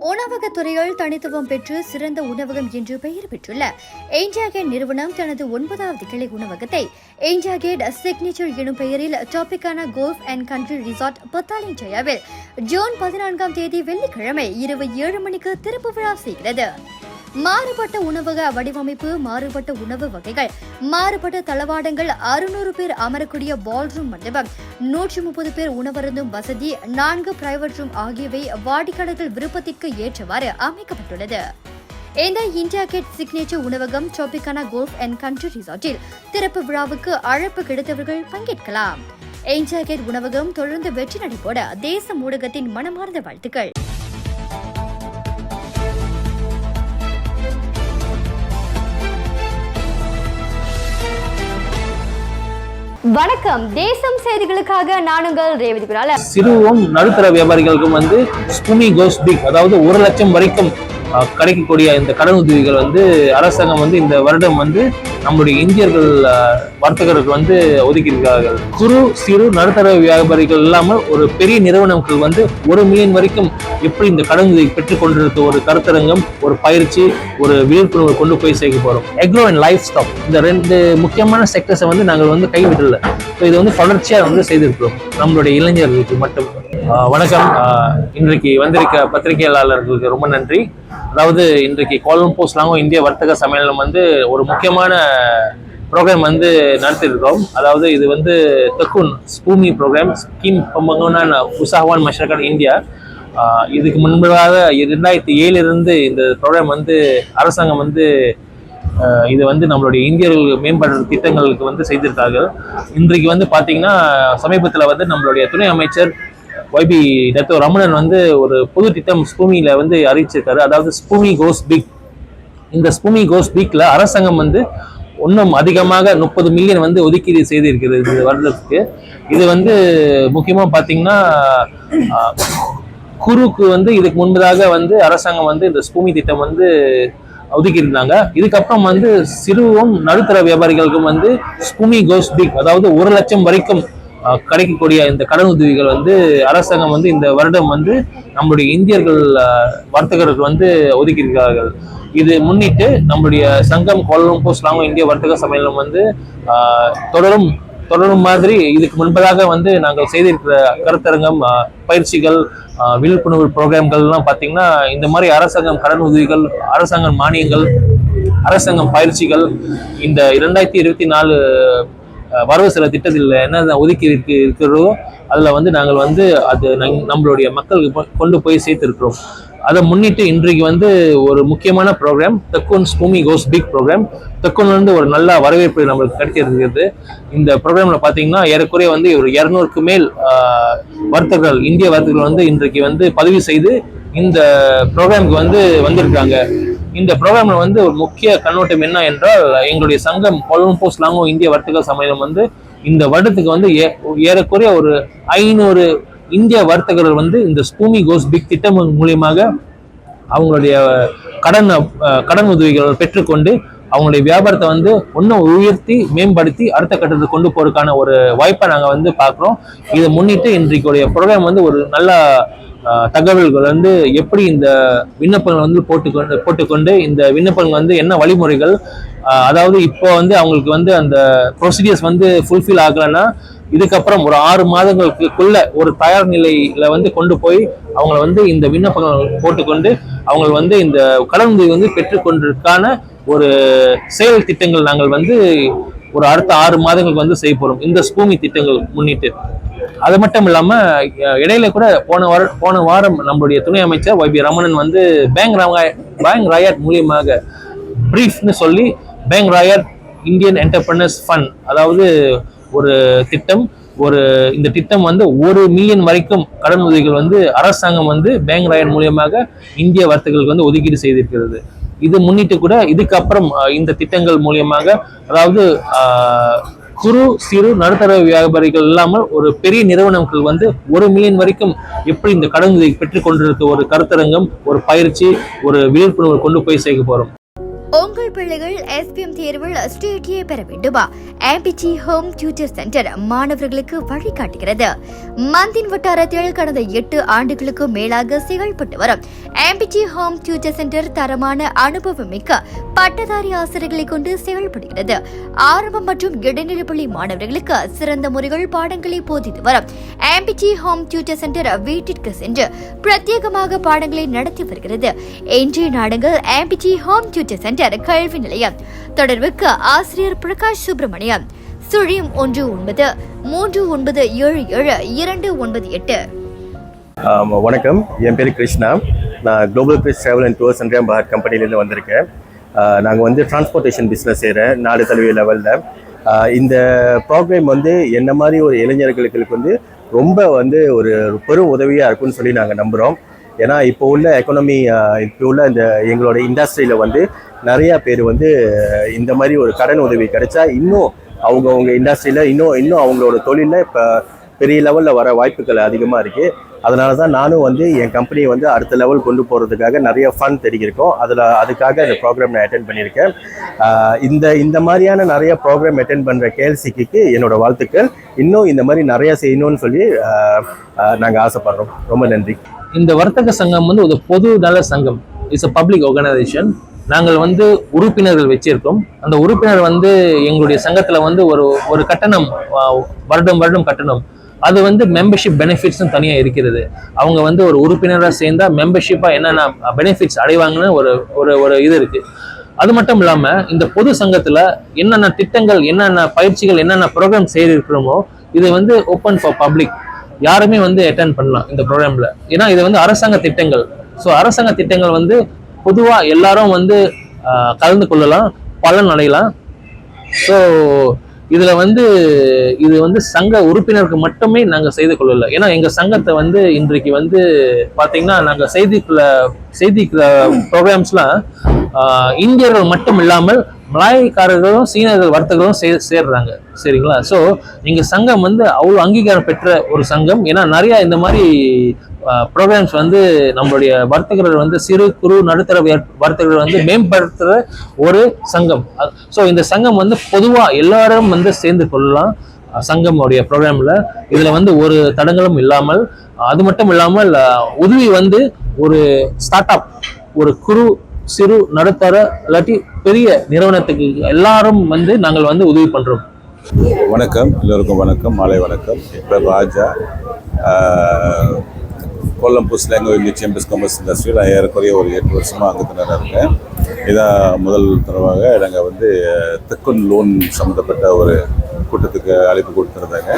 உணவகத் துறையில் தனித்துவம் பெற்று சிறந்த உணவகம் என்று பெயர் பெற்றுள்ள ஏஞ்சா கேட் நிறுவனம் தனது ஒன்பதாவது கிளை உணவகத்தை ஏஞ்சா கேட் சிக்னேச்சர் எனும் பெயரில் டாபிக்கான கோல்ஃப் அண்ட் கண்ட்ரி ரிசார்ட் பத்தாலிஞ்சயாவில் ஜூன் பதினான்காம் தேதி வெள்ளிக்கிழமை இரவு ஏழு மணிக்கு திறப்பு விழா செய்கிறது. மாறுபட்ட உணவக வடிவமைப்பு மாறுபட்ட உணவு வகைகள் மாறுபட்ட தளவாடங்கள் அறுநூறு பேர் அமரக்கூடிய பால்ரூம் மண்டபம் நூற்றி முப்பது பேர் உணவருந்தும் வசதி நான்கு பிரைவேட் ரூம் ஆகியவை வாடிக்கையாளர்கள் விருப்பத்திற்கு ஏற்றவாறு அமைக்கப்பட்டுள்ளது. இந்த இந்தியா கேட் சிக்னேச்சர் உணவகம் ட்ராபிகானா கோல்ஃப் அண்ட் கண்ட்ரி ரிசார்ட்டில் திறப்பு விழாவுக்கு அழைப்பு கிடைத்தவர்கள் பங்கேற்கலாம். இந்தியா கேட் உணவகம் தொடர்ந்து வெற்றி நடைபோட தேச ஊடகத்தின் மனமார்ந்த வாழ்த்துக்கள். வணக்கம். தேசம் செய்திகளுக்காக நானுங்கள் ரேவதி குரால சிறுவும் நடுத்தர வியாபாரிகளுக்கும் வந்து ஸ்பூமி கோஸ் பிக் அதாவது ஒரு லட்சம் வரைக்கும் கிடைக்கக்கூடிய இந்த கடன் உதவிகள் வந்து அரசாங்கம் வந்து இந்த வருடம் வந்து நம்முடைய இந்தியர்கள் வர்த்தகர்கள் வர்த்தகருக்கு வந்து ஒதுக்கியிருக்கிறார்கள். குறு சிறு நடுத்தர வியாபாரிகள் இல்லாமல் ஒரு பெரிய நிறுவனங்கள் வந்து ஒரு மில்லியன் வரைக்கும் எப்படி இந்த கடன் உதவி பெற்றுக் கொண்டிருக்க ஒரு கருத்தரங்கம் ஒரு பயிற்சி ஒரு விழிப்புணர்வு கொண்டு போய் சேர்க்க போறோம். எக்ரோ அண்ட் லைஃப் ஸ்டாக் இந்த ரெண்டு முக்கியமான செக்டர்ஸை வந்து நாங்கள் வந்து கைவிடல. ஸோ இது வந்து தொடர்ச்சியாக வந்து செய்திருக்கிறோம். நம்மளுடைய இளைஞர்களுக்கு மட்டும். வணக்கம். இன்றைக்கு வந்திருக்க பத்திரிகையாளர்களுக்கு ரொம்ப நன்றி. அதாவது இன்றைக்கு கோலம்போ ஸ்லாங்கோ இந்திய வர்த்தக சம்மேளனம் வந்து ஒரு முக்கியமான ப்ரோக்ராம் வந்து நடத்திருக்கிறோம் அதாவது இது வந்து தக்குன் ஸ்பூமி ப்ரோக்ராம் ஸ்கீம் பம்பங்கோனான் உசாஹவான் மஷரகட் இந்தியா. இதுக்கு முன்பதாக ரெண்டாயிரத்தி ஏழிலிருந்து இந்த ப்ரோக்ராம் வந்து அரசாங்கம் வந்து இது வந்து நம்மளுடைய இந்தியர்கள் மேம்படுற திட்டங்களுக்கு வந்து செய்திருக்கார்கள். இன்றைக்கு வந்து பார்த்தீங்கன்னா சமீபத்தில் வந்து நம்மளுடைய துணை அமைச்சர் ஒய்பி டத்தோ ரமணன் வந்து ஒரு புது திட்டம் ஸ்பூமியில் வந்து அறிவிச்சிருக்காரு. அதாவது ஸ்பூமி கோஸ் பிக் இந்த ஸ்பூமி கோஸ் பீக்ல அரசாங்கம் வந்து இன்னும் அதிகமாக முப்பது மில்லியன் வந்து ஒதுக்கீடு செய்திருக்கிறது இந்த வருடத்துக்கு. இது வந்து முக்கியமாக பார்த்தீங்கன்னா குருக்கு வந்து இதுக்கு முன்பதாக வந்து அரசாங்கம் வந்து இந்த ஸ்பூமி திட்டம் வந்து ஒதுக்கியிருந்தாங்க. இதுக்கப்புறம் வந்து சிறுவும் நடுத்தர வியாபாரிகளுக்கும் வந்து ஸ்பூமி கோஸ் பிக் அதாவது ஒரு லட்சம் வரைக்கும் கிடைக்கக்கூடிய இந்த கடன் உதவிகள் வந்து அரசாங்கம் வந்து இந்த வருடம் வந்து நம்முடைய இந்தியர்கள் வர்த்தகர்கள் வந்து ஒதுக்கியிருக்கிறார்கள். இது முன்னிட்டு நம்முடைய சங்கம் கோலம்போ ஸ்லாங்கோ இந்திய வர்த்தக சம்மேளனம் வந்து தொடரும் தொடரும் மாதிரி இதுக்கு முன்பதாக வந்து நாங்கள் செய்திருக்கிற கருத்தரங்கம் பயிற்சிகள் விழிப்புணர்வு ப்ரோக்ராம்கள்லாம் பார்த்தீங்கன்னா இந்த மாதிரி அரசாங்கம் கடன் உதவிகள் அரசாங்கம் மானியங்கள் அரசாங்கம் பயிற்சிகள் இந்த இரண்டாயிரத்தி இருபத்தி நாலு வரவு செலவு திட்டத்தில் என்ன ஒதுக்கி இருக்கு இருக்கிறதோ அதில் வந்து நாங்கள் வந்து அது நங்- நம்மளுடைய மக்களுக்கு கொண்டு போய் சேர்த்திருக்கிறோம். அதை முன்னிட்டு இன்றைக்கு வந்து ஒரு முக்கியமான ப்ரோக்ராம் தெக்குன் ஸ்பூமி கோஸ் பிக் ப்ரோக்ராம் தெக்குன்ல இருந்து ஒரு நல்ல வரவேற்பு நம்மளுக்கு கிடைச்சிருக்கிறது இந்த ப்ரோக்ராம்ல பார்த்தீங்கன்னா ஏறக்குறைய வந்து ஒரு இரநூறுக்கு மேல் வர்த்தகர்கள் இந்திய வர்த்தகர்கள் வந்து இன்றைக்கு வந்து பதிவு செய்து இந்த ப்ரோக்ராமுக்கு வந்து வந்திருக்காங்க. இந்த ப்ரோக்ராம்ல வந்து ஒரு முக்கிய கண்ணோட்டம் என்ன என்றால் எங்களுடைய சங்கம் கொலம்போ ஸ்லாங்கோ இந்திய வர்த்தக சம்மேளனம் வந்து இந்த வருடத்துக்கு வந்து ஏ- ஏறக்குறைய ஒரு ஐநூறு இந்திய வர்த்தகர்கள் வந்து இந்த ஸ்பூமி கோஸ் பிக் திட்டம் மூலியமாக அவங்களுடைய கடன் கடன் உதவிகள் பெற்றுக்கொண்டு அவங்களுடைய வியாபாரத்தை வந்து இன்னும் உயர்த்தி மேம்படுத்தி அடுத்த கட்டத்துக்கு கொண்டு போறதுக்கான ஒரு வாய்ப்பை நாங்கள் வந்து பார்க்குறோம். இதை முன்னிட்டு இன்றைக்குடைய ப்ரோக்ராம் வந்து ஒரு நல்ல தகவல்கள் வந்து எப்படி இந்த விண்ணப்பங்கள் வந்து போட்டுக்கொண்டு போட்டுக்கொண்டு இந்த விண்ணப்பங்கள் வந்து என்ன வழிமுறைகள் அதாவது இப்போ வந்து அவங்களுக்கு வந்து அந்த ப்ரொசீஜர்ஸ் வந்து ஃபுல்ஃபில் ஆகலைன்னா இதுக்கப்புறம் ஒரு ஆறு மாதங்களுக்குள்ள ஒரு தயார் நிலையில வந்து கொண்டு போய் அவங்கள வந்து இந்த விண்ணப்பங்கள் போட்டுக்கொண்டு அவங்க வந்து இந்த கடன் உதவி வந்து பெற்றுக்கொண்டிருக்கான ஒரு செயல் திட்டங்கள் நாங்கள் வந்து ஒரு அடுத்த ஆறு மாதங்களுக்கு வந்து செய்ய போறோம். இந்த ஸ்பூமி திட்டங்கள் முன்னிட்டு. அது மட்டும் இல்லாம இடையில கூட போன வார போன வாரம் நம்மளுடைய துணை அமைச்சர் ஒய் பி ரமணன் வந்து பேங்க் ராய- பேங்க் ராயட் மூலியமாக பிரீஃப்னு சொல்லி பேங்க் ராயட் இந்தியன் என்டர்பிரனர்ஸ் ஃபண்ட் அதாவது ஒரு திட்டம் ஒரு இந்த திட்டம் வந்து ஒரு மில்லியன் வரைக்கும் கடன் உதவிகள் வந்து அரசாங்கம் வந்து பேங்க் ராயர் மூலியமாக இந்திய வர்த்தகர்களுக்கு வந்து ஒதுக்கீடு செய்திருக்கிறது. இது முன்னிட்டு கூட இதுக்கப்புறம் இந்த திட்டங்கள் மூலியமாக அதாவது குறு சிறு நடுத்தர வியாபாரிகள் இல்லாமல் ஒரு பெரிய நிறுவனங்கள் வந்து ஒரு மில்லியன் வரைக்கும் எப்படி இந்த கடன் உதவி பெற்றுக் கொண்டிருக்க ஒரு கருத்தரங்கம் ஒரு பயிற்சி ஒரு விழிப்புணர்வு கொண்டு போய் சேர்க்க போறோம். உங்கள் பிள்ளைகள் எஸ்பிஎம் தேர்வில் ஸ்டேட் ஏ பெற வேண்டுமா? ஆம்பிச்சி ஹோம் டியூட்டர் சென்டர் மாணவர்களுக்கு வழிகாட்டுகிறது. மந்தின் வட்டாரத்தில் கடந்த எட்டு ஆண்டுகளுக்கு மேலாக செயல்பட்டு வரும். ஆம்பிச்சி ஹோம் டியூட்டர் சென்டர் தரமான அனுபவம் மிக்க பட்டதாரி ஆசிரியர்களை கொண்டு செயல்படுகிறது ஆரம்பம் மற்றும் இடைநிலை பள்ளி மாணவர்களுக்கு சிறந்த முறைகள் பாடங்களை போதித்து வரும். ஆம்பிச்சி ஹோம் டியூட்டர் சென்டர் வீட்டிற்கு சென்று பிரத்யேகமாக பாடங்களை நடத்தி வருகிறது. இன்றைய நாடுகள் ஆம்பிச்சி ஹோம் டியூட்டர் சென்டர் கல்வி நிலையம். தொடர்புக்கு ஆசிரியர் பிரகாஷ் சுப்பிரமணியம். சுழியம் ஒன்று ஒன்பது மூன்று ஒன்பது ஏழு ஏழு இரண்டு ஒன்பது எட்டு. வணக்கம். என் பேர் கிருஷ்ணா. நான் குளோபல் கிரிஸ் ட்ராவல் அண்ட் டூர்ஸ் அண்ட் பஹார் கம்பெனிலேருந்து வந்திருக்கேன். நாங்கள் வந்து டிரான்ஸ்போர்ட்டேஷன் பிஸ்னஸ் செய்கிறேன் நாடு தழுவிய லெவலில் இந்த ப்ரோக்ராம் வந்து என்ன மாதிரி ஒரு இளைஞர்களுக்கு வந்து ரொம்ப வந்து ஒரு பெரும் உதவியாக இருக்கும்னு சொல்லி நாங்கள் நம்புகிறோம் ஏன்னா இப்போ உள்ள எக்கனமி இப்போ உள்ள இந்த எங்களோட இண்டஸ்ட்ரியில் வந்து நிறையா பேர் வந்து இந்த மாதிரி ஒரு கடன் உதவி கிடைச்சா இன்னும் அவங்க அவங்க இண்டஸ்ட்ரியில் இன்னும் இன்னும் அவங்களோட தொழிலில் இப்போ பெரிய லெவலில் வர வாய்ப்புகள் அதிகமாக இருக்குது அதனால தான் நானும் வந்து என் கம்பெனியை வந்து அடுத்த லெவல் கொண்டு போகிறதுக்காக நிறைய ஃபண்ட் தெரிவிக்கிறோம் அதில் அதுக்காக இந்த ப்ரோக்ராம் நான் அட்டென்ட் பண்ணியிருக்கேன் இந்த இந்த மாதிரியான நிறைய ப்ரோக்ராம் அட்டென்ட் பண்ணுற கேஎல்சிக்கு என்னோட வாழ்த்துக்கள். இன்னும் இந்த மாதிரி நிறைய செய்யணும்னு சொல்லி நாங்கள் ஆசைப்படுறோம். ரொம்ப நன்றி. இந்த வர்த்தக சங்கம் வந்து ஒரு பொது நல சங்கம். இட்ஸ் அ பப்ளிக் ஆர்கனைசேஷன் நாங்கள் வந்து உறுப்பினர்கள் வச்சிருக்கோம். அந்த உறுப்பினர் வந்து எங்களுடைய சங்கத்தில் வந்து ஒரு ஒரு கட்டணம் வருடம் வருடம் கட்டணம். அது வந்து மெம்பர்ஷிப் பெனிஃபிட்ஸ்னு தனியாக இருக்கிறது. அவங்க வந்து ஒரு உறுப்பினராக சேர்ந்தால் மெம்பர்ஷிப்பாக என்னென்ன பெனிஃபிட்ஸ் அடைவாங்கன்னு ஒரு ஒரு ஒரு இது இருக்குது அது மட்டும் இல்லாமல் இந்த பொது சங்கத்தில் என்னென்ன திட்டங்கள் என்னென்ன பயிற்சிகள் என்னென்ன ப்ரோக்ராம் செய்திருக்கிறோமோ இது வந்து ஓப்பன் ஃபார் பப்ளிக் யாருமே வந்து அட்டென்ட் பண்ணலாம் இந்த ப்ரோக்ராம்ல ஏன்னா இது வந்து அரசாங்க திட்டங்கள். ஸோ அரசாங்க திட்டங்கள் வந்து பொதுவாக எல்லாரும் வந்து கலந்து கொள்ளலாம் பலன் அடையலாம் ஸோ இதில் வந்து இது வந்து சங்க உறுப்பினருக்கு மட்டுமே நாங்கள் செய்து கொள்ளல. ஏன்னா எங்கள் சங்கத்தை வந்து இன்றைக்கு வந்து பார்த்தீங்கன்னா நாங்கள் செய்திக்குள்ள செய்திக்குள்ள ப்ரோக்ராம்ஸ்லாம் இந்தியர்கள் மட்டும் இல்லாமல் மலாயக்காரர்களும் சீனர்கள் வர்த்தகர்களும் சே சேர்றாங்க. சரிங்களா? ஸோ எங்கள் சங்கம் வந்து அவ்வளோ அங்கீகாரம் பெற்ற ஒரு சங்கம். ஏன்னா நிறையா இந்த மாதிரி ப்ரோக்ராம்ஸ் வந்து நம்மளுடைய வர்த்தகர்கள் வந்து சிறு குறு நடுத்தர வர்த்தகர்கள் வந்து மேம்படுத்துகிற ஒரு சங்கம். ஸோ இந்த சங்கம் வந்து பொதுவாக எல்லாரும் வந்து சேர்ந்து கொள்ளலாம். சங்கமுடைய ப்ரோக்ராமில் இதில் வந்து ஒரு தடங்களும் இல்லாமல் அது மட்டும் இல்லாமல் உதவி வந்து ஒரு ஸ்டார்ட் அப் ஒரு குறு சிறு நடுத்தர இல்லாட்டி பெரிய நிறுவனத்துக்கு எல்லாரும் வந்து நாங்கள் வந்து உதவி பண்ணுறோம் வணக்கம். எல்லோருக்கும் வணக்கம். மாலை வணக்கம். இப்போ ராஜா. ஆஹ், கொல்லம்பூர் ஸ்லேங்கோ இந்திய சேம்பர்ஸ் காமர்ஸ் இண்டஸ்ட்ரியில் நான் ஏறக்குறைய ஒரு எட்டு வருஷமாக அங்கத்தினராக இருக்கேன். இதான் முதல் தடவாக நாங்கள் வந்து தெக்குன் லோன் சம்மந்தப்பட்ட ஒரு கூட்டத்துக்கு அழைப்பு கொடுத்துருந்தாங்க.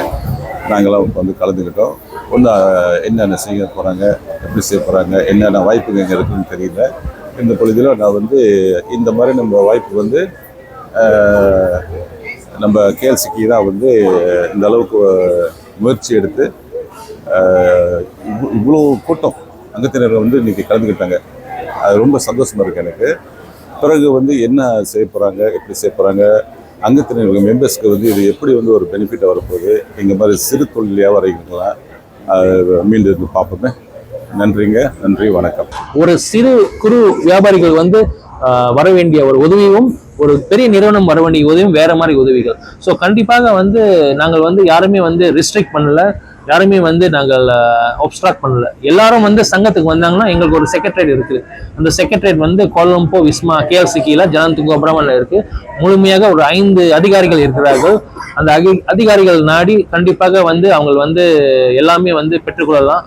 நாங்களாம் வந்து கலந்துக்கிட்டோம். ஒன்று என்னென்ன செய்ய போகிறாங்க எப்படி செய்ய போகிறாங்க என்னென்ன வாய்ப்புகள் இங்கே இருக்குன்னு தெரியல. இந்த பொழுதில் நான் வந்து இந்த மாதிரி நம்ம வாய்ப்பு வந்து நம்ம கேஎல்சிக்கு தான் வந்து இந்த அளவுக்கு முயற்சி எடுத்து இவ்வளோ கூட்டம் அங்கத்தினர் வந்து இன்றைக்கி கலந்துக்கிட்டாங்க அது ரொம்ப சந்தோஷமாக இருக்குது எனக்கு. பிறகு வந்து என்ன செய்ய போகிறாங்க எப்படி செய்ய போகிறாங்க அங்கத்தினர் மெம்பர்ஸ்க்கு வந்து இது எப்படி வந்து ஒரு பெனிஃபிட்டாக வரப்போகுது இந்த மாதிரி சிறு தொழில் வியாபாரிகள்லாம் மீண்டும் இருந்து பார்ப்போமே. நன்றிங்க நன்றி வணக்கம். ஒரு சிறு குறு வியாபாரிகள் வந்து வர வேண்டிய ஒரு உதவியும் ஒரு பெரிய நிறுவனம் வர வேண்டிய உதவியும் வேற மாதிரி உதவிகள். ஸோ கண்டிப்பாக வந்து நாங்கள் வந்து யாருமே வந்து ரிஸ்ட்ரிக்ட் பண்ணல. யாருமே வந்து நாங்கள் ஒப்ஸ்ட்ராக்ட் பண்ணல. எல்லாரும் வந்து சங்கத்துக்கு வந்தாங்கன்னா எங்களுக்கு ஒரு செக்ரட்டரியேட் இருக்கு அந்த செக்ரட்டரியேட் வந்து கோலம்போ விஸ்மா கேஎல்சிக்கியில் ஜனந்து கோபுரமில் இருக்கு. முழுமையாக ஒரு ஐந்து அதிகாரிகள் இருக்கிறார்கள். அந்த அதி அதிகாரிகள் நாடி கண்டிப்பாக வந்து அவங்க வந்து எல்லாமே வந்து பெற்றுக்கொள்ளலாம்.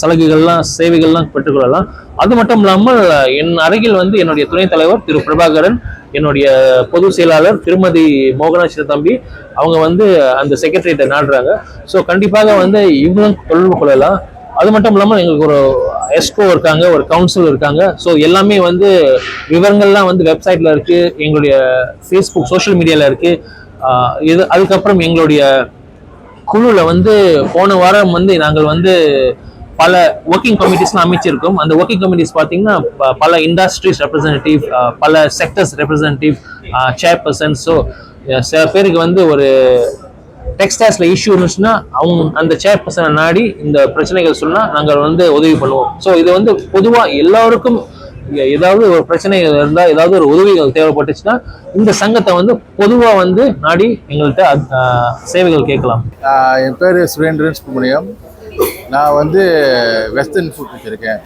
சலுகைகள்லாம் சேவைகள்லாம் பெற்றுக்கொள்ளலாம். அது மட்டும் இல்லாமல் என் அருகில் வந்து என்னுடைய துணைத் தலைவர் திரு பிரபாகரன் என்னுடைய பொது செயலாளர் திருமதி மோகனாட்சி தம்பி அவங்க வந்து அந்த செக்ரட்டரியேட்டை நாடுறாங்க. ஸோ கண்டிப்பாக வந்து இவங்களும் தொடர்பு கொள்ளலாம். அது மட்டும் இல்லாமல் எங்களுக்கு ஒரு எஸ்கோ இருக்காங்க ஒரு கவுன்சில் இருக்காங்க. ஸோ எல்லாமே வந்து விவரங்கள்லாம் வந்து வெப்சைட்ல இருக்கு எங்களுடைய ஃபேஸ்புக் சோஷியல் மீடியாவில் இருக்கு. இது அதுக்கப்புறம் எங்களுடைய குழுவில் வந்து போன வாரம் வந்து நாங்கள் வந்து பல ஒர்க்கிங் கமிட்டிஸ்லாம் அமைச்சிருக்கும். அந்த ஒர்க்கிங் கமிட்டிஸ் பார்த்தீங்கன்னா பல இண்டஸ்ட்ரீஸ் ரெப்ரசன்டேட்டிவ் பல செக்டர்ஸ் ரெப்ரசன்டேட்டிவ் சேர்பர்சன் ஸோ சில பேருக்கு வந்து ஒரு டெக்ஸ்டைல்ஸில் இஷ்யூ இருந்துச்சுன்னா அவங்க அந்த சேர்பர்சனை நாடி இந்த பிரச்சனைகள் சொன்னால் நாங்கள் வந்து உதவி பண்ணுவோம். ஸோ இது வந்து பொதுவாக எல்லாருக்கும் ஏதாவது ஒரு பிரச்சனை இருந்தால் ஏதாவது ஒரு உதவிகள் தேவைப்பட்டுச்சுன்னா இந்த சங்கத்தை வந்து பொதுவாக வந்து நாடி எங்கள்கிட்ட சேவைகள் கேட்கலாம். என் பேர் சுரேந்திரன் சுப்ரமணியம் நான் வந்து வெஸ்டர்ன் ஃபுட் வச்சுருக்கேன்.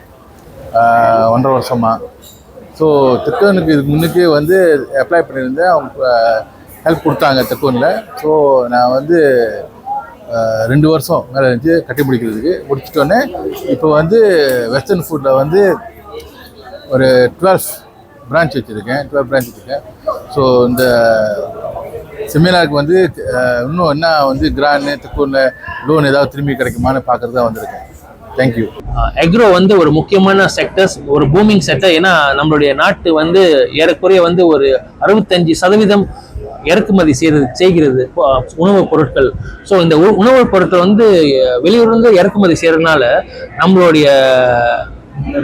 ஒன்றரை வருஷமாக ஸோ தெக்கோனுக்கு இதுக்கு முன்னுக்கே வந்து அப்ளை பண்ணியிருந்தேன். அவங்க ஹெல்ப் கொடுத்தாங்க தெக்கோனில் ஸோ நான் வந்து ரெண்டு வருஷம் மேலே இருந்துச்சு கட்டி முடிக்கிறதுக்கு முடிச்சிட்டோன்னே இப்போ வந்து வெஸ்டர்ன் ஃபுட்டில் வந்து ஒரு டுவெல் பிரான்ச் வச்சுருக்கேன். டுவெல் பிரான்ச் வச்சுருக்கேன். ஸோ இந்த செமினாருக்கு வந்து இன்னும் என்ன வந்து கிராண்டு தெக்கூரில் லோன் ஏதாவது திரும்பி கிடைக்குமான்னு பார்க்குறது தான் வந்திருக்கேன். தேங்க்யூ எக்ரோ வந்து ஒரு முக்கியமான செக்டர்ஸ் ஒரு பூமிங் செக்டர் ஏன்னா நம்மளுடைய நாட்டு வந்து ஏறக்குறைய வந்து ஒரு அறுபத்தஞ்சு சதவீதம் இறக்குமதி செய்கிறது செய்கிறது உணவுப் பொருட்கள். ஸோ இந்த உ- உணவுப் பொருட்கள் வந்து வெளியூர்லேருந்து இறக்குமதி செய்கிறதுனால நம்மளுடைய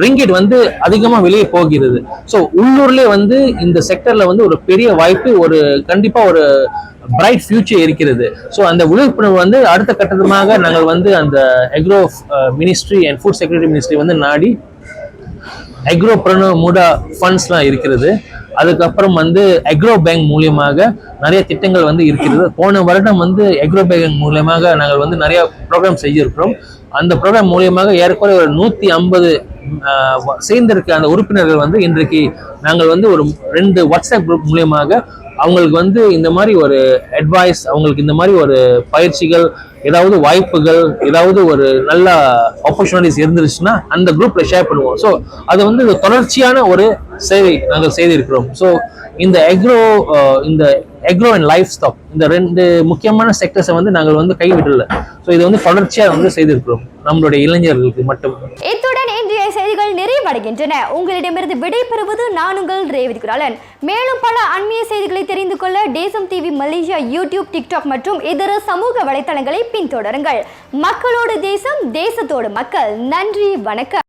ரிங்கிட் வந்து அதிகமாக வெளியே போகிறது. ஸோ உள்ளூர்லேயே வந்து இந்த செக்டரில் வந்து ஒரு பெரிய வாய்ப்பு ஒரு கண்டிப்பாக ஒரு பிரைட் ஃபியூச்சர் இருக்கிறது. ஸோ அந்த விழிப்புணர்வு வந்து அடுத்த கட்டமாக நாங்கள் வந்து அந்த agro ministry and food security ministry வந்து நாடி அக்ரோ ப்ரனோ மூடா ஃபண்ட்ஸ்லாம் இருக்கிறது. அதுக்கப்புறம் வந்து அக்ரோ பேங்க் மூலியமாக நிறைய திட்டங்கள் வந்து இருக்கிறது. போன வருடம் வந்து அக்ரோ பேங்க் மூலியமாக நாங்கள் வந்து நிறைய ப்ரோக்ராம் செஞ்சிருக்கிறோம். அந்த ப்ரோக்ராம் மூலியமாக ஏறக்குறைய ஒரு நூற்றி ஐம்பது சேர்ந்திருக்க அந்த உறுப்பினர்கள் வந்து இன்றைக்கு நாங்கள் வந்து ஒரு ரெண்டு வாட்ஸ்அப் குரூப் மூலியமாக அவங்களுக்கு வந்து இந்த மாதிரி ஒரு அட்வைஸ் அவங்களுக்கு இந்த மாதிரி ஒரு பயிற்சிகள் ஏதாவது வாய்ப்புகள் ஏதாவது ஒரு நல்ல ஆப்பர்ச்சுனிட்டிஸ் இருந்துருச்சுன்னா அந்த குரூப்பில் ஷேர் பண்ணுவோம். ஸோ அது வந்து தொடர்ச்சியான ஒரு சேவை நாங்கள் செய்திருக்கிறோம். ஸோ இந்த எக்ரோ இந்த எக்ரோ அண்ட் லைஃப் ஸ்டாக் இந்த ரெண்டு முக்கியமான செக்டர்ஸை வந்து நாங்கள் வந்து கைவிடல. ஸோ இது வந்து தொடர்ச்சியாக வந்து செய்திருக்கிறோம். நம்மளுடைய இளைஞர்களுக்கு மட்டும். செய்திகள் உங்களிடமிருந்து விடைபெறுவது நான் உங்கள் ரேவதி குராலன். மேலும் பல அண்மைய செய்திகளை தெரிந்து கொள்ள தேசம் டிவி மலேசியா யூடியூப் டிக்டாக் மற்றும் இதர சமூக வலைத்தளங்களை பின்தொடருங்கள். மக்களோடு தேசம் தேசத்தோடு மக்கள். நன்றி வணக்கம்.